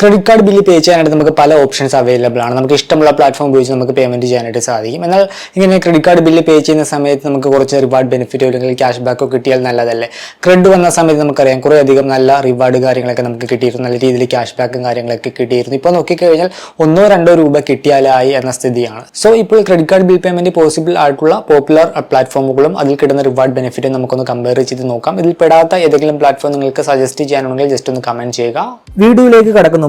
Credit card bill പേ ചെയ്യാനായിട്ട് നമുക്ക് പല ഓപ്ഷൻസ് അവൈലബിൾ ആണ്. നമുക്ക് ഇഷ്ടമുള്ള പ്ലാറ്റ്ഫോം ഉപയോഗിച്ച് നമുക്ക് പേയ്മെന്റ് ചെയ്യാനായിട്ട് സാധിക്കും. എന്നാൽ ഇങ്ങനെ ക്രെഡിറ്റ് കാർഡ് ബില്ല് പേ ചെയ്യുന്ന സമയത്ത് നമുക്ക് കുറച്ച് റിവാർഡ് ബെനിഫിറ്റോ അല്ലെങ്കിൽ ക്യാഷ് ബാക്കോ കിട്ടിയാൽ നല്ലതല്ലേ? ക്രെഡിറ്റ് വന്ന സമയത്ത് നമുക്കറിയാം കുറേ അധികം നല്ല റിവാർഡ് കാര്യങ്ങളൊക്കെ നമുക്ക് കിട്ടിയിരുന്നു. നല്ല രീതിയിൽ ക്യാഷ് ബാക്കും കാര്യങ്ങളൊക്കെ കിട്ടിയിരുന്നു. ഇപ്പോൾ നോക്കിക്കഴിഞ്ഞാൽ ഒന്നോ രണ്ടോ രൂപ കിട്ടിയാലായി എന്ന സ്ഥിതിയാണ്. സോ ഇപ്പോൾ credit card bill payment possible ആയിട്ടുള്ള പോപ്പുലർ പ്ലാറ്റ്ഫോമുകളും അതിൽ കിട്ടുന്ന റിവാർഡ് ബെനിഫിറ്റും നമുക്കൊന്ന് കമ്പയർ ചെയ്ത് നോക്കാം. ഇതിൽ പെടാത്ത ഏതെങ്കിലും പ്ലാറ്റ്ഫോം നിങ്ങൾക്ക് സജസ്റ്റ് ചെയ്യാനുണ്ടെങ്കിൽ ജസ്റ്റ് ഒന്ന് കമന്റ് ചെയ്യുക. വീഡിയോയിലേക്ക് കടക്കുന്ന.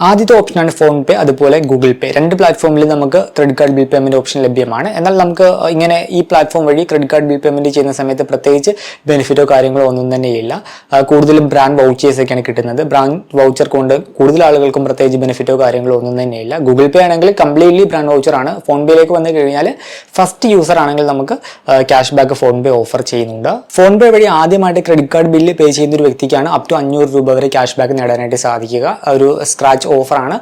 ആദ്യത്തെ ഓപ്ഷനാണ് ഫോൺ പേ അതുപോലെ ഗൂഗിൾ പേ രണ്ട് പ്ലാറ്റ്ഫോമിൽ നമുക്ക് credit card bill payment option ലഭ്യമാണ്. എന്നാൽ നമുക്ക് ഇങ്ങനെ ഈ പ്ലാറ്റ്ഫോം വഴി ക്രെഡിറ്റ് കാർഡ് ബിൽ പേയ്മെന്റ് ചെയ്യുന്ന സമയത്ത് പ്രത്യേകിച്ച് ബെനിഫിറ്റോ കാര്യങ്ങളോ ഒന്നും തന്നെ ഇല്ല. കൂടുതലും ബ്രാൻഡ് വൗച്ചേഴ്സ് ഒക്കെയാണ് കിട്ടുന്നത്. ബ്രാൻഡ് വൗച്ചർ കൊണ്ട് കൂടുതൽ ആളുകൾക്കും പ്രത്യേകിച്ച് ബെനിഫിറ്റോ കാര്യങ്ങളോ ഒന്നും തന്നെ ഇല്ല. ഗൂഗിൾ പേ ആണെങ്കിൽ കംപ്ലീറ്റ്ലി ബ്രാൻഡ് വൗച്ചർ ആണ്. ഫോൺ പേയിലേക്ക് വന്നു കഴിഞ്ഞാൽ ഫസ്റ്റ് യൂസർ ആണെങ്കിൽ നമുക്ക് cash back PhonePe offer ചെയ്യുന്നുണ്ട്. ഫോൺ പേ വഴി ആദ്യമായിട്ട് ക്രെഡിറ്റ് കാർഡ് ബില്ല് പേ ചെയ്യുന്ന ഒരു വ്യക്തിക്കാണ് അപ് ടു അഞ്ഞൂറ് രൂപ വരെ ക്യാഷ് ബാക്ക് നേടാനായിട്ട് സാധിക്കുക. ഒരു സ്ക്രാച്ച് ഓഫറാണ്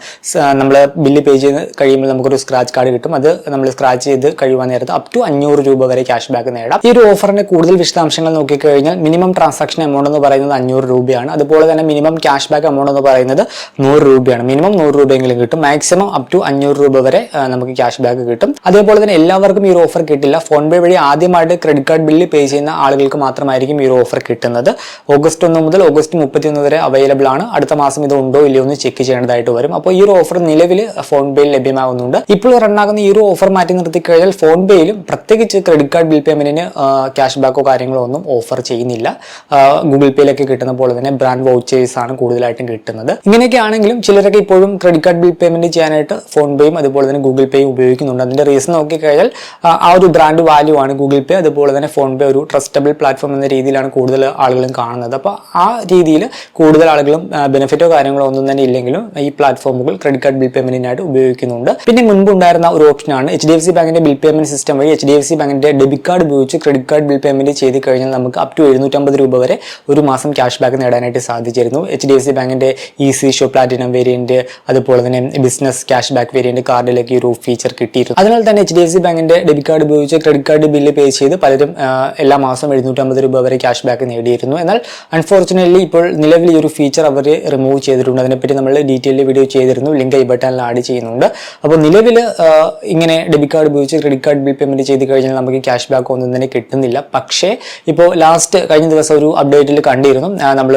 നമ്മൾ ബില്ല് പേ ചെയ്ത് കഴിയുമ്പോൾ നമുക്കൊരു സ്ക്രാച്ച് കാർഡ് കിട്ടും. അത് നമ്മൾ സ്ക്രാച്ച് ചെയ്ത് കഴിയുവാൻ നേരത്ത് അപ് ടു അഞ്ഞൂറ് രൂപ വരെ ക്യാഷ് ബാക്ക് നേടാം. ഈ ഒരു ഓഫറിന്റെ കൂടുതൽ വിശദാംശങ്ങൾ നോക്കിക്കഴിഞ്ഞാൽ മിനിമം ട്രാൻസാക്ഷൻ എമൗണ്ട് എന്ന് പറയുന്നത് അഞ്ഞൂറ് രൂപയാണ്. അതുപോലെ തന്നെ മിനിമം ക്യാഷ് ബാക്ക് എമൗണ്ട് എന്ന് പറയുന്നത് നൂറ് രൂപയാണ്. മിനിമം നൂറ് രൂപയെങ്കിലും കിട്ടും. മാക്സിമം അപ് ടു അഞ്ഞൂറ് രൂപ വരെ നമുക്ക് ക്യാഷ് ബാക്ക് കിട്ടും. അതേപോലെ തന്നെ എല്ലാവർക്കും ഈ ഓഫർ കിട്ടില്ല. ഫോൺ പേ വഴി ആദ്യമായിട്ട് ക്രെഡിറ്റ് കാർഡ് ബില്ല് പേ ചെയ്യുന്ന ആളുകൾക്ക് മാത്രമായിരിക്കും ഈ ഒരു ഓഫർ കിട്ടുന്നത്. ഓഗസ്റ്റ് ഒന്ന് മുതൽ ഓഗസ്റ്റ് മുപ്പത്തി ഒന്ന് വരെ അവൈലബിൾ ആണ്. അടുത്ത മാസം ഇത് ഉണ്ടോ ഇല്ലയോ എന്ന് ചെക്ക് ചെയ്യേണ്ടതായിട്ട് വരും. അപ്പോൾ ഈ ഒരു ഓഫർ നിലവിൽ ഫോൺ പേയിൽ ലഭ്യമാകുന്നുണ്ട്. ഇപ്പോൾ റൺ ആകുന്ന ഈ ഒരു ഓഫർ മാറ്റി നിർത്തി കഴിഞ്ഞാൽ ഫോൺ പേയിലും പ്രത്യേകിച്ച് ക്രെഡിറ്റ് കാർഡ് ബിൽ പേയ്മെന്റിന് ക്യാഷ് ബാക്കോ കാര്യങ്ങളോ ഒന്നും ഓഫർ ചെയ്യുന്നില്ല. ഗൂഗിൾ പേയിലൊക്കെ കിട്ടുന്ന പോലെ തന്നെ ബ്രാൻഡ് വൗച്ചേഴ്സ് ആണ് കൂടുതലായിട്ടും കിട്ടുന്നത്. ഇങ്ങനെയൊക്കെ ആണെങ്കിലും ചിലരൊക്കെ ഇപ്പോഴും ക്രെഡിറ്റ് കാർഡ് ബിൽ പേയ്മെന്റ് ചെയ്യാനായിട്ട് ഫോൺ പേയും അതുപോലെ തന്നെ ഗൂഗിൾ പേയും ഉപയോഗിക്കുന്നുണ്ട്. അതിന്റെ റീസൺ നോക്കിക്കഴിഞ്ഞാൽ കഴിഞ്ഞാൽ ആ ഒരു ബ്രാൻഡ് വാല്യൂ ആണ് ഗൂഗിൾ പേ അതുപോലെ തന്നെ ഫോൺ പേ ഒരു ട്രസ്റ്റബിൾ പ്ലാറ്റ്ഫോം എന്ന രീതിയിലാണ് കൂടുതൽ ആളുകളും കാണുന്നത്. അപ്പോൾ ആ രീതിയിൽ കൂടുതൽ ആളുകളും ബെനിഫിറ്റോ കാര്യങ്ങളോ ഒന്നും തന്നെ ഇല്ലെങ്കിലും ഈ പ്ലാറ്റ്ഫോമുകൾ ക്രെഡിറ്റ് കാർഡ് ബിൽ പേയ്മെന്റിനായിട്ട് ഉപയോഗിക്കുന്നുണ്ട്. പിന്നെ മുൻപ് ഉണ്ടായിരുന്ന ഒരു ഓപ്ഷനാണ് എച്ച് ഡി എഫ് സി ബാങ്കിന്റെ ബിൽ പേയ്മെന്റ് സിസ്റ്റം വഴി എച്ച് ഡി എഫ് സി ബാങ്കിന്റെ ഡെബിറ്റ് കാർഡ് ഉപയോഗിച്ച് ക്രെഡിറ്റ് കാർഡ് ബിൽ പേയ്മെന്റ് ചെയ്ത് കഴിഞ്ഞാൽ നമുക്ക് അപ് ടു എഴുന്നൂറ്റമ്പത് രൂപ വരെ ഒരു മാസം ക്യാഷ് ബാക്ക് നേടാനായിട്ട് സാധിച്ചിരുന്നു. എച്ച് ഡി എഫ് സി ബാങ്കിന്റെ ഈസി ഷോ പ്ലാറ്റിനം വേരിയന്റ് അതുപോലെ തന്നെ ബിസിനസ് ക്യാഷ് ബാക്ക് വേരിയന്റ് കാർഡിലേക്ക് ഒരു ഫീച്ചർ കിട്ടിയിരുന്നു. അതിനാൽ തന്നെ എച്ച് ഡി എഫ് സി ബാങ്കിന്റെ ഡെബിറ്റ് കാർഡ് ഉപയോഗിച്ച് ക്രെഡിറ്റ് കാർഡ് ബില്ല് പേ ചെയ്ത് പലരും എല്ലാ മാസം എഴുന്നൂറ്റമ്പത് രൂപ വരെ ക്യാഷ് ബാക്ക് നേടിയിരുന്നു. എന്നാൽ അൺഫോർച്ചുനേറ്റ്ലി ഇപ്പോൾ നിലവിൽ ഈ ഒരു ഫീച്ചർ അവർ റിമൂവ് ചെയ്തിട്ടുണ്ട്. അതിനെപ്പറ്റി നമ്മൾ ഡീറ്റെയിൽ വീഡിയോ ചെയ്തിരുന്നു. ലിങ്ക് ഈ ബട്ടണിൽ ആഡ് ചെയ്യുന്നുണ്ട്. അപ്പോൾ നിലവിൽ ഇങ്ങനെ ഡെബിറ്റ് കാർഡ് ഉപയോഗിച്ച് ക്രെഡിറ്റ് കാർഡ് ബിൽ പേയ്മെന്റ് ചെയ്ത് കഴിഞ്ഞാൽ നമുക്ക് ക്യാഷ് ബാക്ക് ഒന്നും തന്നെ കിട്ടുന്നില്ല. പക്ഷേ ഇപ്പോൾ ലാസ്റ്റ് കഴിഞ്ഞ ദിവസം ഒരു അപ്ഡേറ്റിൽ കണ്ടിരുന്നു. നമ്മൾ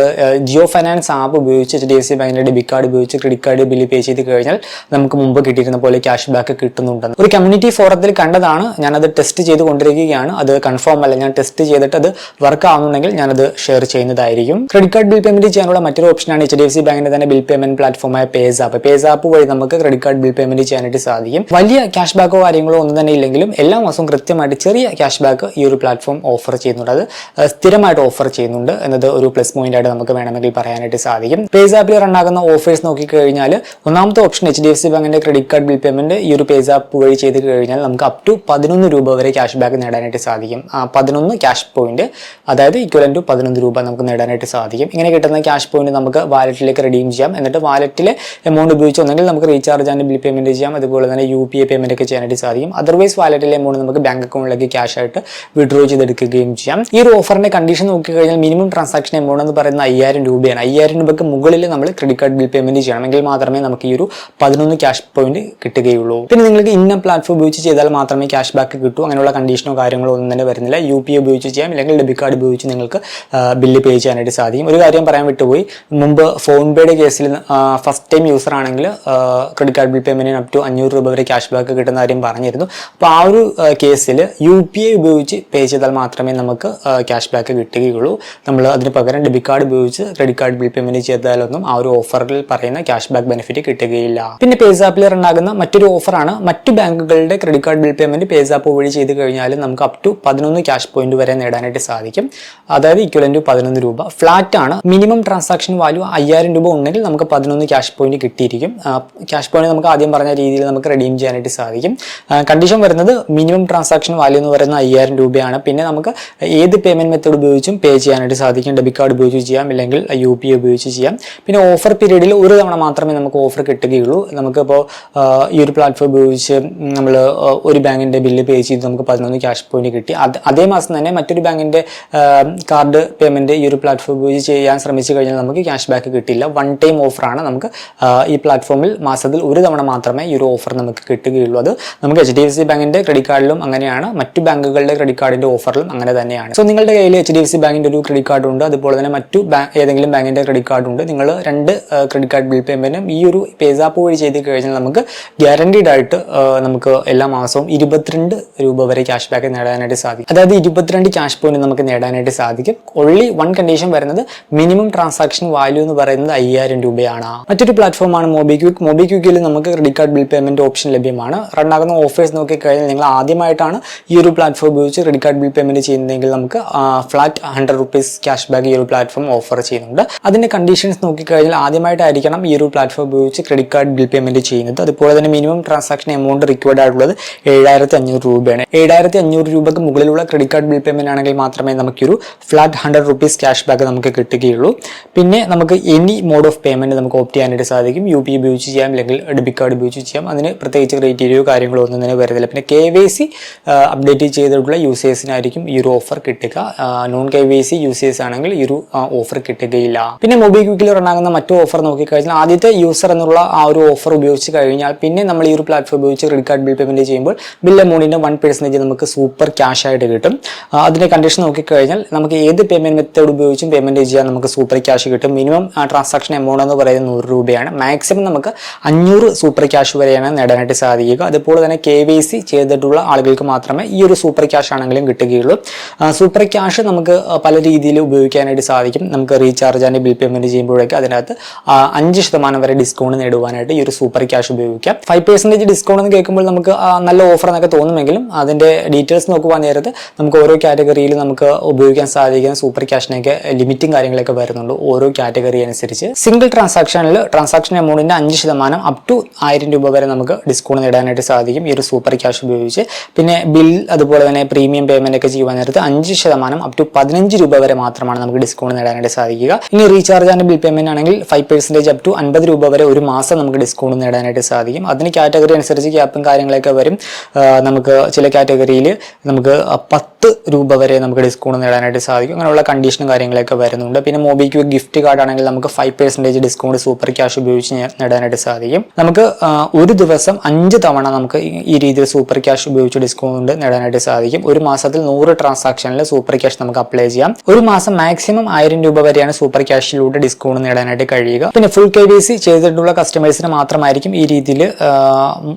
ജിയോ ഫൈനാൻസ് ആപ്പ് ഉപയോഗിച്ച് എച്ച് ഡി എഫ് സി ബാങ്കിന്റെ ഡെബിറ്റ് കാർഡ് ഉപയോഗിച്ച് ക്രെഡിറ്റ് കാർഡ് ബില്ല് പേ ചെയ്ത് കഴിഞ്ഞാൽ നമുക്ക് മുമ്പ് കിട്ടിയിരുന്ന പോലെ ക്യാഷ് ബാക്ക് കിട്ടുന്നുണ്ടെന്ന്. ഒരു കമ്മ്യൂണിറ്റി ഫോറത്തിൽ കണ്ടതാണ്. ഞാനത് ടെസ്റ്റ് ചെയ്ത് കൊണ്ടിരിക്കുകയാണ് അത് കൺഫേം അല്ല. ഞാൻ ടെസ്റ്റ് ചെയ്തിട്ട് അത് വർക്ക് ആവുന്നുണ്ടെങ്കിൽ ഞാനത് ഷെയർ ചെയ്യുന്നതായിരിക്കും. ക്രെഡിറ്റ് കാർഡ് ബിൽ പേയ്മെന്റ് ചെയ്യാനുള്ള മറ്റൊരു ഓപ്ഷനാണ് എച്ച് ഡി എഫ് സി ബാങ്കിന്റെ തന്നെ ബിൽ പേയ്മെന്റ് പ്ലാറ്റ്ഫോമായ പേസ്. പേസാപ്പ് പേസാപ്പ് വഴി നമുക്ക് ക്രെഡിറ്റ് കാർഡ് ബിൽ പേയ്മെന്റ് ചെയ്യാനായിട്ട് സാധിക്കും. വലിയ ക്യാഷ് ബാക്കോ കാര്യങ്ങളോ ഒന്നും തന്നെ ഇല്ലെങ്കിലും എല്ലാ മാസവും കൃത്യമായിട്ട് ചെറിയ ക്യാഷ് ബാക്ക് ഈ ഒരു പ്ലാറ്റ്ഫോം ഓഫർ ചെയ്യുന്നുണ്ട്. അത് സ്ഥിരമായിട്ട് ഓഫർ ചെയ്യുന്നുണ്ട് എന്നത് ഒരു പ്ലസ് പോയിന്റ് ആയിട്ട് നമുക്ക് വേണമെങ്കിൽ പറയാനായിട്ട് സാധിക്കും. പേസാപ്പിൽ റൺ ആകുന്ന ഓഫേഴ്സ് നോക്കിക്കഴിഞ്ഞാൽ ഒന്നാമത്തെ option H D F C ബാങ്കിന്റെ ക്രെഡിറ്റ് കാർഡ് ബിൽ പേയ്മെന്റ് ഈ ഒരു പേസാപ്പ് വഴി ചെയ്ത് കഴിഞ്ഞാൽ നമുക്ക് അപ് ടു പതിനൊന്ന് രൂപ വരെ ക്യാഷ് ബാക്ക് നേടാനായിട്ട് സാധിക്കും. പതിനൊന്ന് ക്യാഷ് പോയിന്റ് അതായത് ടു പതിനൊന്ന് രൂപ നമുക്ക് നേടാനായിട്ട് സാധിക്കും. ഇങ്ങനെ കിട്ടുന്ന ക്യാഷ് പോയിന്റ് നമുക്ക് വാലറ്റിലേക്ക് റിഡീം ചെയ്യാം. എന്നിട്ട് വാലറ്റിലെ എമൗണ്ട് ഉപയോഗിച്ച് ഒന്നെങ്കിൽ നമുക്ക് റീചാർജ് ആൻഡ് ബിൽ പേയ്മെന്റ് ചെയ്യാം. അതുപോലെ തന്നെ യു പി ഐ പേയ്മെന്റ് ഒക്കെ ചെയ്യാനായിട്ട് സാധിക്കും. അതർവൈസ് വാലറ്റിലെ എമൗണ്ട് നമുക്ക് ബാങ്ക് അക്കൗണ്ടിലേക്ക് ക്യാഷ് ആയിട്ട് വിഡ്രോ ചെയ്തെടുക്കുകയും ചെയ്യാം. ഈ ഒരു ഓഫറിന്റെ കണ്ടീഷൻ നോക്കിക്കഴിഞ്ഞാൽ മിനിമം ട്രാൻസാക്ഷൻ എമൗണ്ട് എന്ന് പറയുന്ന അയ്യായിരം രൂപയാണ്. അയ്യായിരം രൂപയ്ക്ക് മുകളിൽ നമ്മൾ ക്രെഡിറ്റ് കാർഡ് ബിൽ പേയ്മെന്റ് ചെയ്യണമെങ്കിൽ മാത്രമേ നമുക്ക് ഈ ഒരു പതിനൊന്ന് ക്യാഷ് പോയിന്റ് കിട്ടുകയുള്ളൂ. പിന്നെ നിങ്ങൾക്ക് ഇന്ന പ്ലാറ്റ്ഫോം ഉപയോഗിച്ച് ചെയ്താൽ മാത്രമേ ക്യാഷ് ബാക്ക് കിട്ടൂ. അങ്ങനെയുള്ള കണ്ടീഷനോ കാര്യങ്ങളോ ഒന്നും തന്നെ വരുന്നില്ല. യു പി ഉപയോഗിച്ച് ചെയ്യാം. അല്ലെങ്കിൽ ഡെബിറ്റ് കാർഡ് ഉപയോഗിച്ച് നിങ്ങൾക്ക് ബില്ല് പേ ചെയ്യാനായിട്ട് സാധിക്കും. ഒരു കാര്യം പറയാൻ വിട്ടുപോയി. മുമ്പ് ഫോൺ പേയുടെ കേസിൽ ഫസ്റ്റ് ടൈം യൂസർ ആണെങ്കിൽ ക്രെഡിറ്റ് കാർഡ് ബിൽ പേയ്മെന്റിന് അപ് ടു അഞ്ഞൂറ് രൂപ വരെ ക്യാഷ് ബാക്ക് കിട്ടുന്ന കാര്യം പറഞ്ഞിരുന്നു. അപ്പോൾ ആ ഒരു കേസിൽ യു പി ഐ ഉപയോഗിച്ച് പേ ചെയ്താൽ മാത്രമേ നമുക്ക് ക്യാഷ് ബാക്ക് കിട്ടുകയുള്ളൂ. നമ്മൾ അതിന് പകരം ഡെബിറ്റ് കാർഡ് ഉപയോഗിച്ച് ക്രെഡിറ്റ് കാർഡ് ബിൽ പേയ്മെന്റ് ചെയ്താലൊന്നും ആ ഒരു ഓഫറിൽ പറയുന്ന ക്യാഷ് ബാക്ക് ബെനിഫിറ്റ് കിട്ടുകയില്ല. പിന്നെ പേസാപ്പിൽ റണ്ണാകുന്ന മറ്റൊരു ഓഫറാണ് മറ്റു ബാങ്കുകളുടെ credit card bill payment PayZapp വഴി ചെയ്ത് കഴിഞ്ഞാൽ നമുക്ക് അപ് ടു പതിനൊന്ന് ക്യാഷ് പോയിന്റ് വരെ നേടാനായിട്ട് സാധിക്കും. അതായത് ഇക്വലൻ ടു പതിനൊന്ന് രൂപ. ഫ്ലാറ്റ് ആണ്. മിനിമം ട്രാൻസാക്ഷൻ വാല്യൂ അയ്യായിരം രൂപ ഉണ്ടെങ്കിൽ നമുക്ക് പതിനൊന്ന് ക്യാഷ് പോയിന്റ് കിട്ടിയിരിക്കും. ക്യാഷ് പോയിന്റ് നമുക്ക് ആദ്യം പറഞ്ഞ രീതിയിൽ നമുക്ക് റെഡീം ചെയ്യാനായിട്ട് സാധിക്കും. കണ്ടീഷൻ വരുന്നത് മിനിമം ട്രാൻസാക്ഷൻ വാല്യൂ എന്ന് പറയുന്നത് അയ്യായിരം രൂപയാണ്. പിന്നെ നമുക്ക് ഏത് പേയ്മെന്റ് മെത്തേഡ് ഉപയോഗിച്ചും പേ ചെയ്യാനായിട്ട് സാധിക്കും. ഡെബിറ്റ് കാർഡ് ഉപയോഗിച്ച് ചെയ്യാം. അല്ലെങ്കിൽ യു പി ഉപയോഗിച്ച് ചെയ്യാം. പിന്നെ ഓഫർ പീരീഡിൽ ഒരു തവണ മാത്രമേ നമുക്ക് ഓഫർ കിട്ടുകയുള്ളൂ. നമുക്കിപ്പോൾ ഈ ഒരു പ്ലാറ്റ്ഫോം ഉപയോഗിച്ച് നമ്മൾ ഒരു ബാങ്കിന്റെ ബില്ല് പേ ചെയ്ത് നമുക്ക് പതിനൊന്ന് ക്യാഷ് പോയിന്റ് കിട്ടി. അതേ മാസം തന്നെ മറ്റൊരു ബാങ്കിന്റെ കാർഡ് പേയ്മെന്റ് ഈ ഒരു പ്ലാറ്റ്ഫോം ഉപയോഗിച്ച് ചെയ്യാൻ ശ്രമിച്ചു കഴിഞ്ഞാൽ നമുക്ക് ക്യാഷ് ബാക്ക് കിട്ടില്ല. വൺ ടൈം ഓഫറാണ് നമുക്ക് ഈ പ്ലാറ്റ്ഫോമിൽ മാസത്തിൽ ഒരു തവണ മാത്രമേ ഈ ഒരു ഓഫർ നമുക്ക് കിട്ടുകയുള്ളൂ. അത് നമുക്ക് എച്ച് ഡി എഫ് സി ബാങ്കിന്റെ ക്രെഡിറ്റ് കാർഡിലും അങ്ങനെയാണ്. മറ്റു ബാങ്കുകളുടെ ക്രെഡിറ്റ് കാർഡിന്റെ ഓഫറിലും അങ്ങനെ തന്നെയാണ്. സോ നിങ്ങളുടെ കയ്യിൽ എച്ച് ഡി എഫ് സി ബാങ്കിന്റെ ഒരു ക്രെഡിറ്റ് കാർഡ് ഉണ്ട്. അതുപോലെ തന്നെ മറ്റു ഏതെങ്കിലും ബാങ്കിന്റെ ക്രെഡിറ്റ് കാർഡ് ഉണ്ട്. നിങ്ങൾ രണ്ട് ക്രെഡിറ്റ് കാർഡ് ബിൽ പേയ്മെന്റും ഈ ഒരു പേസാപ്പ് വഴി ചെയ്ത് കഴിഞ്ഞാൽ നമുക്ക് ഗ്യാരണ്ടീഡ് ആയിട്ട് നമുക്ക് എല്ലാ മാസവും ഇരുപത്തിരണ്ട് രൂപ വരെ ക്യാഷ് ബാക്ക് നേടാനായിട്ട് സാധിക്കും. അതായത് ഇരുപത്തിരണ്ട് ക്യാഷ് പോയിന്റ് നമുക്ക് നേടാനായിട്ട് സാധിക്കും. ഒള്ളി വൺ കണ്ടീഷൻ വരുന്നത് മിനിമം ട്രാൻസാക്ഷൻ വാല്യൂ എന്ന് പറയുന്നത് അയ്യായിരം രൂപയാണ്. മറ്റൊരു പ്ലാറ്റ്ഫോമാണ് മൊബിക്വിക് മൊബിക്വിക്കിൽ നമുക്ക് credit card bill payment option ലഭ്യമാണ്. റൺ ആകുന്ന ഓഫേഴ്സ് നോക്കിക്കഴിഞ്ഞാൽ നിങ്ങൾ ആദ്യമായിട്ടാണ് ഈ ഒരു പ്ലാറ്റ്ഫോം ഉപയോഗിച്ച് ക്രെഡിറ്റ് കാർഡ് ബിൽ പേയ്മെന്റ് ചെയ്യുന്നതെങ്കിൽ നമുക്ക് flat hundred rupees cash back ഈ ഒരു പ്ലാറ്റ്ഫോം ഓഫർ ചെയ്യുന്നുണ്ട്. അതിന്റെ കണ്ടീഷൻസ് നോക്കിക്കഴിഞ്ഞാൽ ആദ്യമായിട്ടായിരിക്കണം ഈ ഒരു പ്ലാറ്റ്ഫോം ഉപയോഗിച്ച് ക്രെഡിറ്റ് കാർഡ് ബിൽ പേയ്മെന്റ് ചെയ്യുന്നത്. അതുപോലെ തന്നെ മിനിമം ട്രാൻസാക്ഷൻ എമൗണ്ട് റിക്വയർഡ് ആയിട്ടുള്ളത് ഏഴായിരത്തി അഞ്ഞൂറ് രൂപയാണ്. ഏഴായിരത്തി അഞ്ഞൂറ് രൂപക്ക് മുകളിലുള്ള ക്രെഡിറ്റ് കാർഡ് ബിൽ പേയ്മെന്റ് ആണെങ്കിൽ മാത്രമേ നമുക്കൊരു flat hundred rupees cash back നമുക്ക് കിട്ടുകയുള്ളൂ. പിന്നെ നമുക്ക് എനി മോഡ് ഓഫ് പേയ്മെന്റ് നമുക്ക് ഓപ്റ്റ് ചെയ്യാനായിട്ട് സാധിക്കും. യു പി ഉപയോഗിച്ച് ചെയ്യാം അല്ലെങ്കിൽ ഡെബിറ്റ് കാർഡ് ഉപയോഗിച്ച് ചെയ്യാം. അതിന് പ്രത്യേകിച്ച് ക്രൈറ്റീരിയോ കാര്യങ്ങളോ ഒന്നും തന്നെ വരുന്നില്ല പിന്നെ കെ വൈ സി അപ്ഡേറ്റ് ചെയ്തിട്ടുള്ള യൂസേഴ്സിനായിരിക്കും ഈ ഒരു ഓഫർ കിട്ടുക. Non K Y C users ആണെങ്കിൽ ഈ ഒരു ഓഫർ കിട്ടുകയില്ല. പിന്നെ മൊബൈൽ ക്വിക്കിൽ റൺ മറ്റു ഓഫർ നോക്കിക്കഴിഞ്ഞാൽ ആദ്യത്തെ യൂസർ എന്നുള്ള ആ ഒരു ഓഫർ ഉപയോഗിച്ച് കഴിഞ്ഞാൽ പിന്നെ നമ്മൾ ഈ ഒരു പ്ലാറ്റ്ഫോം ഉപയോഗിച്ച് ക്രെഡിറ്റ് കാർഡ് ബിൽ പേയ്മെന്റ് ചെയ്യുമ്പോൾ ബിൽ എമൗണ്ടിന്റെ വൺ പെർസെന്റേജ് നമുക്ക് സൂപ്പർ ക്യാഷ് ആയിട്ട് കിട്ടും. അതിന്റെ കണ്ടീഷൻ നോക്കിക്കഴിഞ്ഞാൽ നമുക്ക് ഏത് പേയ്മെന്റ് മെത്തേഡ് ഉപയോഗിച്ചും പേയ്മെന്റ് ചെയ്യാൻ നമുക്ക് സൂപ്പർ ക്യാഷ് കിട്ടും. മിനിമം ട്രാൻസാക്ഷൻ എമൗണ്ട് എന്ന് പറയുന്നത് നൂറ് രൂപയാണ്. മാക്സിമം നമുക്ക് അഞ്ഞൂറ് സൂപ്പർ ക്യാഷ് വരെയാണ് നേടാനായിട്ട് സാധിക്കുക. അതുപോലെ തന്നെ കെ വൈ സി ചെയ്തിട്ടുള്ള ആളുകൾക്ക് മാത്രമേ ഈ ഒരു സൂപ്പർ ക്യാഷ് ആണെങ്കിലും കിട്ടുകയുള്ളൂ. സൂപ്പർ ക്യാഷ് നമുക്ക് പല രീതിയിൽ ഉപയോഗിക്കാനായിട്ട് സാധിക്കും. നമുക്ക് റീചാർജ് ആൻഡ് ബിൽ പേയ്മെന്റ് ചെയ്യുമ്പോഴേക്ക് അതിനകത്ത് അഞ്ച് ശതമാനം വരെ ഡിസ്കൗണ്ട് നേടുവാനായിട്ട് ഈ ഒരു സൂപ്പർ ക്യാഷ് ഉപയോഗിക്കാം. ഫൈവ് പെർസെന്റേജ് ഡിസ്കൗണ്ട് എന്ന് കേൾക്കുമ്പോൾ നമുക്ക് നല്ല ഓഫർ എന്നൊക്കെ തോന്നുമെങ്കിലും അതിന്റെ ഡീറ്റെയിൽസ് നോക്കുവാൻ നേരത്ത് നമുക്ക് ഓരോ കാറ്റഗറിയിൽ നമുക്ക് ഉപയോഗിക്കാൻ സാധിക്കുന്ന സൂപ്പർ ക്യാഷിനൊക്കെ ലിമിറ്റും കാര്യങ്ങളൊക്കെ വരുന്നുള്ളൂ ഓരോ കാറ്റഗറി അനുസരിച്ച്. സിംഗിൾ ട്രാൻസാക്ഷനിൽ ട്രാൻസാക്ഷൻ എമൗണ്ടിന്റെ അഞ്ച് ശതമാനം അപ് ടു ആയിരം രൂപ വരെ നമുക്ക് ഡിസ്കൗണ്ട് നേടാനായിട്ട് സാധിക്കും ഈ ഒരു സൂപ്പർ ക്യാഷ് ഉപയോഗിച്ച്. പിന്നെ ബിൽ അതുപോലെ തന്നെ പ്രീമിയം പേയ്മെന്റ് ഒക്കെ ചെയ്യുവാൻ നേരത്ത് അഞ്ച് ശതമാനം അപ് ടു പതിനഞ്ച് രൂപ വരെ മാത്രമാണ് നമുക്ക് ഡിസ്കൗണ്ട് നേടാനായിട്ട് സാധിക്കുക. ഇനി റീചാർജ് ആൻഡ് ബിൽ പേയ്മെന്റ് ആണെങ്കിൽ ഫൈവ് പെർസെന്റേജ് അപ് ടു അൻപത് രൂപ വരെ ഒരു മാസം നമുക്ക് ഡിസ്കൗണ്ട് നേടാനായിട്ട് സാധിക്കും. അതിന് കാറ്റഗറി അനുസരിച്ച് ക്യാപ്പും കാര്യങ്ങളൊക്കെ വരും. നമുക്ക് ചില കാറ്റഗറിയിൽ നമുക്ക് പത്ത് രൂപ വരെ നമുക്ക് ഡിസ്കൗണ്ട് നേടാനായിട്ട് സാധിക്കും. അങ്ങനെയുള്ള കണ്ടീഷനും കാര്യങ്ങളൊക്കെ വരുന്നുണ്ട്. പിന്നെ മൊബിക്യു ഗിഫ്റ്റ് കാർഡ് ആണെങ്കിൽ നമുക്ക് five percentage discount super cash ഉപയോഗിച്ച് നേടാനായിട്ട് സാധിക്കും. നമുക്ക് ഒരു ദിവസം അഞ്ച് തവണ നമുക്ക് ഈ- രീതിയിൽ സൂപ്പർ ക്യാഷ് ഉപയോഗിച്ച് ഡിസ്കൗണ്ട് നേടാനായിട്ട് സാധിക്കും. ഒരു മാസത്തിൽ നൂറ് ട്രാൻസാക്ഷനിൽ സൂപ്പർ ക്യാഷ് നമുക്ക് അപ്ലൈ ചെയ്യാം. ഒരു മാസം മാക്സിമം ആയിരം രൂപ വരെയാണ് സൂപ്പർ ക്യാഷിലൂടെ ഡിസ്കൗണ്ട് നേടാനായിട്ട് കഴിയുക. പിന്നെ ഫുൾ കെ വി സി ചെയ്തിട്ടുള്ള കസ്റ്റമേഴ്സിന് മാത്രമായിരിക്കും ഈ രീതിയിൽ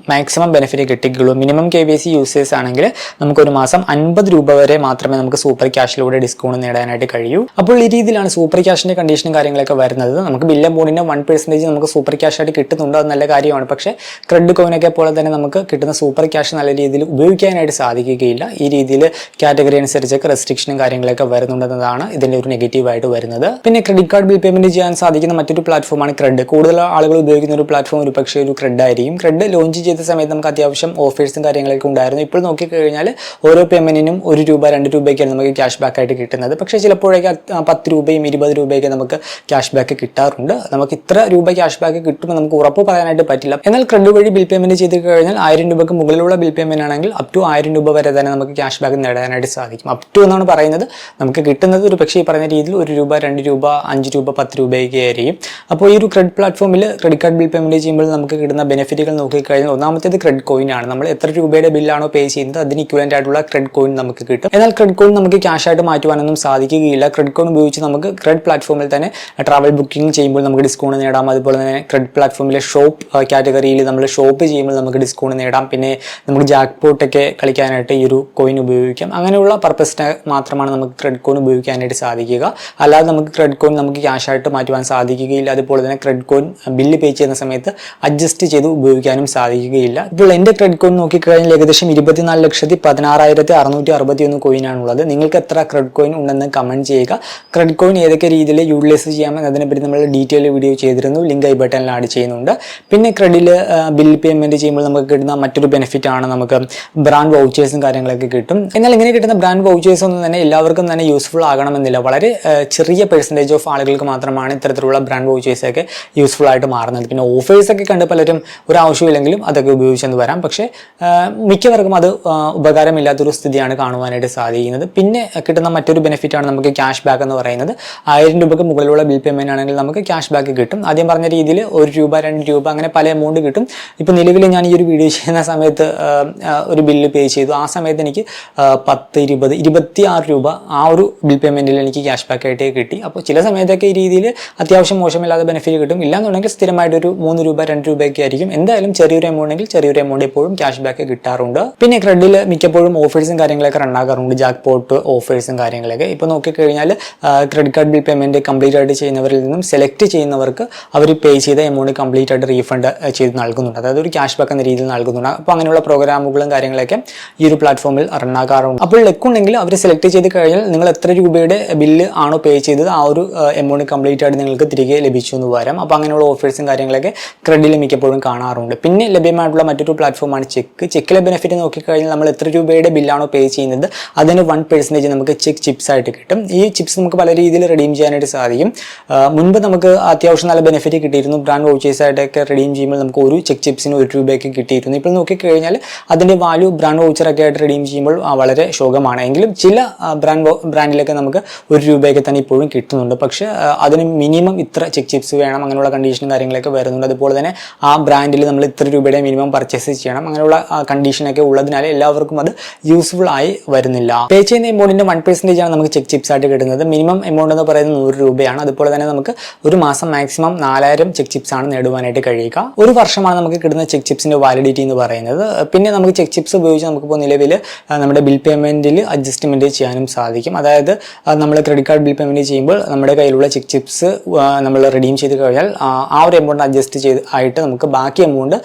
maximum benefit കിട്ടിക്കുള്ളൂ. Minimum K V C users ആണെങ്കിൽ നമുക്ക് ഒരു മാസം അൻപത് രൂപ വരെ മാത്രമേ നമുക്ക് സൂപ്പർ ക്യാഷിലൂടെ ഡിസ്കൗണ്ട് നേടാനായിട്ട് കഴിയൂ. അപ്പോൾ ഈ രീതിയിലാണ് സൂപ്പർ ക്യാഷിന്റെ കണ്ടീഷനും കാര്യങ്ങളൊക്കെ വരുന്നത്. നമുക്ക് ബില്ല ബോണിന്റെ വൺ പെർസെന്റേജ് നമുക്ക് സൂപ്പർ ക്യാഷ് ആയിട്ട് കിട്ടുന്നുണ്ടോ. അത് നല്ല കാര്യമാണ്. പക്ഷേ ക്രെഡിറ്റ് കോയിനൊക്കെ പോലെ തന്നെ നമുക്ക് കിട്ടുന്ന സൂപ്പർ ക്യാഷ് നല്ല രീതിയിൽ ഉപയോഗിക്കാനായിട്ട് സാധിക്കുകയില്ല. ഈ രീതിയിൽ കാറ്റഗറി അനുസരിച്ചൊക്കെ റെസ്ട്രിക്ഷനും കാര്യങ്ങളൊക്കെ വരുന്നുണ്ടെന്നതാണ് ഇതിന്റെ ഒരു നെഗറ്റീവ് ആയിട്ട് വരുന്നത്. പിന്നെ ക്രെഡിറ്റ് കാർഡ് ബിൽ പേയ്മെന്റ് ചെയ്യാൻ സാധിക്കുന്ന മറ്റൊരു പ്ലാറ്റ്ഫോമാണ് ക്രെഡ് കൂടുതൽ ആളുകൾ ഉപയോഗിക്കുന്ന ഒരു പ്ലാറ്റ്ഫോം ഒരു പക്ഷേ ഒരു ക്രെഡ് ആയിരിക്കും. ക്രെഡ് ലോഞ്ച് ചെയ്ത സമയത്ത് നമുക്ക് അത്യാവശ്യം ഓഫേഴ്സും കാര്യങ്ങളൊക്കെ ഉണ്ടായിരുന്നു. ഇപ്പോൾ നോക്കിക്കഴിഞ്ഞാൽ ഓരോ പേയ്മെന്റിനും ഒരു രൂപ രണ്ട് രൂപയ്ക്കാണ് നമുക്ക് ക്യാഷ് ബാക്ക് ആയിട്ട് കിട്ടുന്നത്. പക്ഷേ ചിലപ്പോഴൊക്കെ പത്ത് രൂപയും ഇരുപത് രൂപയൊക്കെ നമുക്ക് ക്യാഷ് ബാക്ക് കിട്ടാറുണ്ട്. നമുക്ക് ഇത്ര രൂപ ക്യാഷ് ബാക്ക് കിട്ടുമെന്ന് നമുക്ക് ഉറപ്പ് പറയാനായിട്ട് പറ്റില്ല. എന്നാൽ ക്രെഡിറ്റ് വഴി ബിൽ പേയ്മെന്റ് ചെയ്ത് കഴിഞ്ഞാൽ ആയിരം രൂപക്ക് മുകളിലുള്ള ബിൽ പേയ്മെന്റ് ആണെങ്കിൽ അപ് ടു ആയിരം രൂപ വരെ തന്നെ നമുക്ക് ക്യാഷ് ബാക്ക് നേടാനായിട്ട് സാധിക്കും. അപ് ടു എന്നാണ് പറയുന്നത്. നമുക്ക് കിട്ടുന്നത് ഒരു പക്ഷേ ഈ പറയുന്ന രീതിയിൽ ഒരു രൂപ രണ്ട് രൂപ അഞ്ച് രൂപ പത്ത് രൂപയൊക്കെ ആയിരിക്കും. അപ്പോൾ ഈ ഒരു ക്രെഡിറ്റ് പ്ലാറ്റ്ഫോമിൽ ക്രെഡിറ്റ് കാർഡ് ബിൽ പേയ്മെന്റ് ചെയ്യുമ്പോൾ നമുക്ക് കിട്ടുന്ന ബെനിഫിറ്റുകൾ നോക്കിക്കഴിഞ്ഞാൽ ഒന്നാമത്തേത് ക്രെഡിറ്റ് കോയിൻ ആണ്. നമ്മൾ എത്ര രൂപയുടെ ബില്ലാണോ പേ ചെയ്യുന്നത് അതിന് ഇക്വലന്റ് ആയിട്ടുള്ള ക്രെഡിറ്റ് കോയിൻ നമുക്ക് കിട്ടും. എന്നാൽ ക്രെഡിറ്റ് കോയിൻ നമുക്ക് ക്യാഷ് ആയിട്ട് മാറ്റുവാനൊന്നും സാധിക്കുകയില്ല. ക്രെഡിറ്റ് കോയിൻ ഉപയോഗിച്ച് നമുക്ക് ക്രെഡിറ്റ് പ്ലാറ്റ്ഫോമിൽ തന്നെ ട്രാവൽ ബുക്കിംഗ് ചെയ്യുമ്പോൾ നമുക്ക് ഡിസ്കൗണ്ട് നേടാം. അതുപോലെ തന്നെ ക്രെഡിറ്റ് പ്ലാറ്റ്ഫോമിലെ ഷോപ്പ് കാറ്റഗറിയിൽ നമ്മൾ ഷോപ്പ് ചെയ്യുമ്പോൾ നമുക്ക് ഡിസ്കൗണ്ട് നേടാം. പിന്നെ നമുക്ക് ജാക്ക് പോട്ടൊക്കെ കളിക്കാനായിട്ട് ഈ ഒരു കോയിൻ ഉപയോഗിക്കാം. അങ്ങനെയുള്ള പർപ്പസിന് മാത്രമാണ് നമുക്ക് ക്രെഡിറ്റ് കോയിൻ ഉപയോഗിക്കാനായിട്ട് സാധിക്കുക. അല്ലാതെ നമുക്ക് ക്രെഡിറ്റ് കോയിൻ നമുക്ക് ക്യാഷ് ആയിട്ട് മാറ്റുവാൻ സാധിക്കുകയില്ല. അതുപോലെ തന്നെ ക്രെഡിറ്റ് കോയിൻ ബില്ല് പേ ചെയ്യുന്ന സമയത്ത് അഡ്ജസ്റ്റ് ചെയ്ത് ഉപയോഗിക്കാനും സാധിക്കുകയില്ല. ഇപ്പോൾ എന്റെ ക്രെഡിറ്റ് കോയിൻ നോക്കിക്കഴിഞ്ഞാൽ ഏകദേശം ഇരുപത്തിനാല് ലക്ഷത്തി പതിനാറായിരത്തി അറുന്നൂറ്റി അറുപത്തി ഒന്ന് കോയിനാണുള്ളത് നിങ്ങൾക്ക് എത്ര ക്രെഡിറ്റ് കോയിൻ ഉണ്ടെന്ന് കമന്റ് ചെയ്യുക. ക്രെഡിറ്റ് കോയിൻ ഏതൊക്കെ രീതിയിൽ യൂട്ടിലൈസ് ചെയ്യാമെന്ന് അതിനെപ്പറ്റി നമ്മൾ ഡീറ്റെയിൽ വീഡിയോ ചെയ്തിരുന്നു. ലിങ്ക് ഐ ബട്ടണിൽ ആഡ് ചെയ്യുന്നുണ്ട്. പിന്നെ ക്രെഡിൽ ബിൽ പേയ്മെന്റ് ചെയ്യുമ്പോൾ നമുക്ക് കിട്ടുന്ന മറ്റൊരു ബെനിഫിറ്റ് ആണ് നമുക്ക് ബ്രാൻഡ് വൗച്ചേഴ്സും കാര്യങ്ങളൊക്കെ കിട്ടും. എന്നാൽ ഇങ്ങനെ കിട്ടുന്ന ബ്രാൻഡ് വൗച്ചേഴ്സ് ഒന്നും തന്നെ എല്ലാവർക്കും തന്നെ യൂസ്ഫുൾ ആകണമെന്നില്ല. വളരെ ചെറിയ പെർസെന്റേജ് ഓഫ് ആളുകൾക്ക് മാത്രമാണ് ഇത്തരത്തിലുള്ള ബ്രാൻഡ് വൗച്ചേഴ്സൊക്കെ യൂസ്ഫുൾ ആയിട്ട് മാറുന്നത്. പിന്നെ ഓഫേഴ്സൊക്കെ കണ്ട് പലരും ഒരു ആവശ്യമില്ലെങ്കിലും അതൊക്കെ ഉപയോഗിച്ചെന്ന് വരാം. പക്ഷേ മിക്കവർക്കും അത് ഉപകാരമില്ലാത്തൊരു സ്ഥിതിയാണ് കാണുവാനായിട്ട് സാധിക്കുന്നത്. പിന്നെ കിട്ടുന്ന മറ്റൊരു ബെനിഫിറ്റ് ആണ് നമുക്ക് ക്യാഷ് ബാക്ക് എന്ന് പറയുന്നത്. ആയിരം രൂപയ്ക്ക് മുകളിലുള്ള ബിൽ പേയ്മെന്റ് ആണെങ്കിൽ നമുക്ക് ക്യാഷ് ബാക്ക് കിട്ടും. ആദ്യം പറഞ്ഞ രീതിയിൽ ഒരു രൂപ രണ്ട് രൂപ അങ്ങനെ പല എമൗണ്ട് കിട്ടും. ഇപ്പോൾ നിലവിൽ ഞാൻ ഈ ഒരു വീഡിയോ ചെയ്യുന്ന സമയത്ത് ഒരു ബില്ല് പേ ചെയ്തു. ആ സമയത്ത് എനിക്ക് പത്ത് ഇരുപത് ഇരുപത്തി ആറ് രൂപ ആ ഒരു ബിൽ പേയ്മെന്റിൽ എനിക്ക് ക്യാഷ് ബാക്ക് ആയിട്ട് കിട്ടി. അപ്പോൾ ചില സമയത്തൊക്കെ ഈ രീതിയിൽ അത്യാവശ്യം മോശമില്ലാതെ ബെനിഫിറ്റ് കിട്ടും. ഇല്ലാന്നുണ്ടെങ്കിൽ സ്ഥിരമായിട്ട് ഒരു മൂന്ന് രൂപ രണ്ട് രൂപയൊക്കെ ആയിരിക്കും. എന്തായാലും ചെറിയൊരു എമൗണ്ട് എങ്കിൽ ചെറിയൊരു എമൗണ്ട് എപ്പോഴും ക്യാഷ് ബാക്ക് കിട്ടാറുണ്ട്. പിന്നെ ക്രെഡിൽ മിക്കപ്പോഴും ഓഫേഴ്സും കാര്യങ്ങളൊക്കെ റൺ ആകാറുണ്ട്. ജാക്ക് പോട്ട് ഓഫേഴ്സും കാര്യങ്ങളൊക്കെ ഇപ്പോൾ നോക്കിക്കഴിഞ്ഞാൽ credit card bill payment complete ആയിട്ട് ചെയ്യുന്നവരിൽ നിന്നും സെലക്ട് ചെയ്യുന്നവർക്ക് അവർ പേ ചെയ്ത എമൗണ്ട് കംപ്ലീറ്റ് ആയിട്ട് റീഫണ്ട് ചെയ്ത് നൽകുന്നുണ്ട്. അതായത് ഒരു ക്യാഷ് ബാക്ക് എന്ന രീതിയിൽ നൽകുന്നുണ്ട്. അപ്പോൾ അങ്ങനെയുള്ള പ്രോഗ്രാമുകളും കാര്യങ്ങളൊക്കെ ഈ ഒരു പ്ലാറ്റ്ഫോമിൽ റണ്ണാക്കാറുണ്ട് അപ്പോൾ ലെക്കുണ്ടെങ്കിൽ അവർ സെലക്ട് ചെയ്ത് കഴിഞ്ഞാൽ നിങ്ങൾ എത്ര രൂപയുടെ ബില്ല് ആണോ പേ ചെയ്തത് ആ ഒരു എമൗണ്ട് കംപ്ലീറ്റ് ആയിട്ട് നിങ്ങൾക്ക് തിരികെ ലഭിച്ചു എന്ന് വരാം. അപ്പോൾ അങ്ങനെയുള്ള ഓഫേഴ്സും കാര്യങ്ങളൊക്കെ ക്രെഡിറ്റിൽ മിക്കപ്പോഴും കാണാറുണ്ട്. പിന്നെ ലഭ്യമായിട്ടുള്ള മറ്റൊരു പ്ലാറ്റ്ഫോമാണ് ചെക്ക് ചെക്കിലെ ബെനിഫിറ്റ് നോക്കിക്കഴിഞ്ഞാൽ നമ്മൾ എത്ര രൂപയുടെ ബില്ലാണോ പേ ചെയ്യുന്നത് അതിന് വൺ പെർസെന്റേജ് നമുക്ക് ചെക്ക് ചിപ്സ് ആയിട്ട് കിട്ടും. ഈ ചിപ്സ് നമുക്ക് പല രീതിയിൽ റിഡീം ചെയ്യാനായിട്ട് സാധിക്കും. മുൻപ് നമുക്ക് അത്യാവശ്യം നല്ല ബെനിഫിറ്റ് കിട്ടിയിരുന്നു. ബ്രാൻഡ് വോച്ചേഴ്സ് ആയിട്ടൊക്കെ റിഡീം ചെയ്യുമ്പോൾ നമുക്ക് ഒരു ചെക്ക് ചിപ്സിന് ഒരു രൂപയ്ക്ക് കിട്ടിയിരുന്നു. ഇപ്പോൾ നോക്കിക്കഴിഞ്ഞാൽ അതിന്റെ വാല്യൂ ബ്രാൻഡ് വോച്ചറൊക്കെ ആയിട്ട് റിഡീം ചെയ്യുമ്പോൾ വളരെ ശോകമാണ്. എങ്കിലും ചില ബ്രാൻഡ് ബ്രാൻഡിലൊക്കെ നമുക്ക് ഒരു രൂപയൊക്കെ തന്നെ ഇപ്പോഴും കിട്ടുന്നുണ്ട്. പക്ഷേ അതിന് മിനിമം ഇത്ര ചെക്ക് ചിപ്സ് വേണം അങ്ങനെയുള്ള കണ്ടീഷനും കാര്യങ്ങളൊക്കെ വരുന്നുണ്ട്. അതുപോലെ തന്നെ ആ ബ്രാൻഡിൽ നമ്മൾ ഇത്ര രൂപയുടെ മിനിമം പർച്ചേസ് ചെയ്യണം അങ്ങനെയുള്ള കണ്ടീഷനൊക്കെ ഉള്ളതിനാൽ എല്ലാവർക്കും അത് യൂസ്ഫുൾ ആയി വരുന്നില്ല. പേ ചെയ്യുന്ന എമൗണ്ടിന്റെ വൺ പെർസെന്റേജ് ആണ് നമുക്ക് ചെക്ക് ചിപ്സ് ആയിട്ട് കിട്ടുന്നത്. മിനിമം എമൗണ്ട് എന്ന് പറയുന്നത് നൂറ് രൂപയാണ്. അതുപോലെ തന്നെ നമുക്ക് ഒരു മാസം മാക്സിമം നാലായിരം ചെക്ക് ചിപ്സ് ആണ് നേടുവാനായിട്ട് കഴിയുക. ഒരു വർഷമാണ് നമുക്ക് കിട്ടുന്ന ചെക്ക് ചിപ്സിന്റെ വാലിഡിറ്റി എന്ന് പറയുന്നത്. പിന്നെ നമുക്ക് ചെക്ക് ചിപ്സ് ഉപയോഗിച്ച് നമുക്കിപ്പോൾ നിലവിൽ നമ്മുടെ ബിൽ പേയ്മെന്റിൽ അഡ്ജസ്റ്റ്മെന്റ് ചെയ്യാനും സാധിക്കും. അതായത് നമ്മൾ ക്രെഡിറ്റ് കാർഡ് ബിൽ പേയ്മെന്റ് ചെയ്യുമ്പോൾ നമ്മുടെ കയ്യിലുള്ള ചെക്ക് ചിപ്സ് നമ്മൾ റിഡീം ചെയ്ത് കഴിഞ്ഞാൽ ആ, ഒരു എമൗണ്ട് അഡ്ജസ്റ്റ് ചെയ്ത് ആയിട്ട് നമുക്ക് ബാക്കി എമൗണ്ട്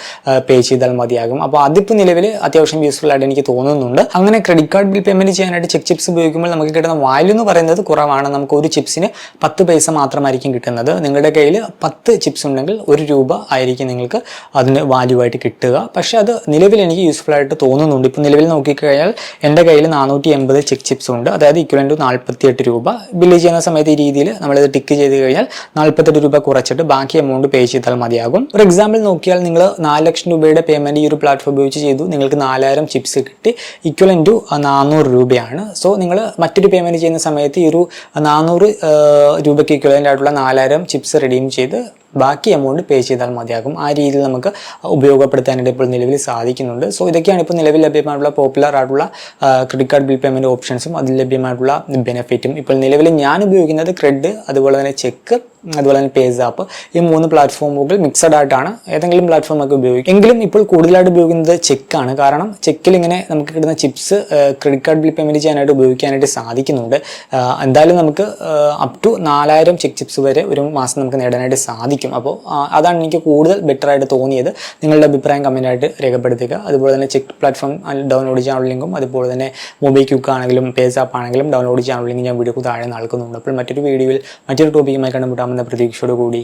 പേ ചെയ്താൽ മതിയാകും. അപ്പോൾ അതിപ്പോൾ നിലവിൽ അത്യാവശ്യം യൂസ്ഫുൾ ആയിട്ട് എനിക്ക് തോന്നുന്നുണ്ട്. അങ്ങനെ ക്രെഡിറ്റ് കാർഡ് ബിൽ പേയ്മെന്റ് ചെയ്യാനായിട്ട് ചെക്ക് ചിപ്സ് ഉപയോഗിക്കുമ്പോൾ നമുക്ക് കിട്ടുന്ന വാല്യൂ എന്ന് പറയുന്നത് കുറവാണ്. നമുക്ക് ഒരു ചിപ്സിന് പത്ത് പൈസ മാത്രമായിരിക്കും കിട്ടുന്നത്. നിങ്ങളുടെ കയ്യിൽ പത്ത് ചിപ്സ് ഉണ്ടെങ്കിൽ ഒരു രൂപ ആയിരിക്കും നിങ്ങൾക്ക് അതിന് വാല്യൂ ആയിട്ട് കിട്ടുക. പക്ഷേ അത് നിലവിൽ എനിക്ക് യൂസ്ഫുൾ ആയിട്ട് തോന്നുന്നുണ്ട്. ഇപ്പോൾ നിലവിൽ നോക്കിക്കഴിഞ്ഞാൽ എന്റെ കയ്യിൽ നാനൂറ്റി എൺപത് ചെക്ക് ചിപ്സ് ഉണ്ട്. അതായത് ഇക്വലൻ ടു നാൽപ്പത്തിയെട്ട് രൂപ. ബില്ല് ചെയ്യുന്ന സമയത്ത് ഈ രീതിയിൽ നമ്മളിത് ടിക്ക് ചെയ്ത് കഴിഞ്ഞാൽ നാൽപ്പത്തെട്ട് രൂപ കുറച്ചിട്ട് ബാക്കി എമൗണ്ട് പേ ചെയ്താൽ മതിയാകും. ഒരു എക്സാമ്പിൾ നോക്കിയാൽ നിങ്ങൾ നാല് ലക്ഷം രൂപയുടെ പേയ്മെന്റ് ഈ ഒരു പ്ലാറ്റ്ഫോം ഉപയോഗിച്ച് ചെയ്തു. നിങ്ങൾക്ക് നാലായിരം ചിപ്സ് കിട്ടി. ഇക്വലൻ ടു നാനൂറ് രൂപയാണ്. സോ നിങ്ങൾ മറ്റൊരു പേയ്മെന്റ് ചെയ്യുന്ന സമയത്ത് ഈ ഒരു നാനൂറ് രൂപയ്ക്ക് ഇക്വലന്റ് ആയിട്ടുള്ള നാലായിരം ചിപ്സ് റെഡീം ചെയ്ത് ബാക്കി എമൗണ്ട് പേ ചെയ്താൽ മതിയാകും. ആ രീതിയിൽ നമുക്ക് ഉപയോഗപ്പെടുത്താനായിട്ട് ഇപ്പോൾ നിലവിൽ സാധിക്കുന്നുണ്ട്. സോ ഇതൊക്കെയാണ് ഇപ്പോൾ നിലവിൽ ലഭ്യമായിട്ടുള്ള പോപ്പുലർ ആയിട്ടുള്ള ക്രെഡിറ്റ് കാർഡ് ബിൽ പേയ്മെന്റ് ഓപ്ഷൻസും അതിൽ ലഭ്യമായിട്ടുള്ള ബെനിഫിറ്റും ഇപ്പോൾ നിലവിൽ ഞാൻ ഉപയോഗിക്കുന്നത് ക്രെഡ് അതുപോലെ തന്നെ ചെക്ക് അതുപോലെ തന്നെ പേസാപ്പ് ഈ മൂന്ന് പ്ലാറ്റ്ഫോമുകൾ മിക്സഡ് ആയിട്ടാണ് ഏതെങ്കിലും പ്ലാറ്റ്ഫോം ഒക്കെ ഉപയോഗിക്കും എങ്കിലും ഇപ്പോൾ കൂടുതലായിട്ട് ഉപയോഗിക്കുന്നത് ചെക്കാണ് കാരണം ചെക്കിൽ ഇങ്ങനെ നമുക്ക് കിട്ടുന്ന chips credit card bill payment ചെയ്യാനായിട്ട് ഉപയോഗിക്കാനായിട്ട് സാധിക്കുന്നുണ്ട്. എന്തായാലും നമുക്ക് അപ് ടു നാലായിരം ചെക്ക് ചിപ്സ് വരെ ഒരു മാസം നമുക്ക് നേടാനായിട്ട് സാധിക്കും അപ്പോൾ അതാണ് എനിക്ക് കൂടുതൽ ബെറ്റർ ആയിട്ട് തോന്നിയത്. നിങ്ങളുടെ അഭിപ്രായം കമന്റായിട്ട് രേഖപ്പെടുത്തുക. അതുപോലെ തന്നെ ചെക്ക് പ്ലാറ്റ്ഫോം ഡൗൺലോഡ് ചെയ്യാനുള്ള ലിങ്കും അതുപോലെ തന്നെ മൊബൈൽ ക്യൂക്ക് ആണെങ്കിലും പേസാപ്പ് ആണെങ്കിലും ഡൗൺലോഡ് ചെയ്യാനുള്ള ലിങ്ക് ഞാൻ വീഡിയോ താഴെ നൽകുന്നുണ്ട്. അപ്പോൾ മറ്റൊരു വീഡിയോയിൽ മറ്റൊരു ടോപ്പിക്കുമായി കണ്ടുമുട്ടാമെന്ന പ്രതീക്ഷയോടുകൂടി.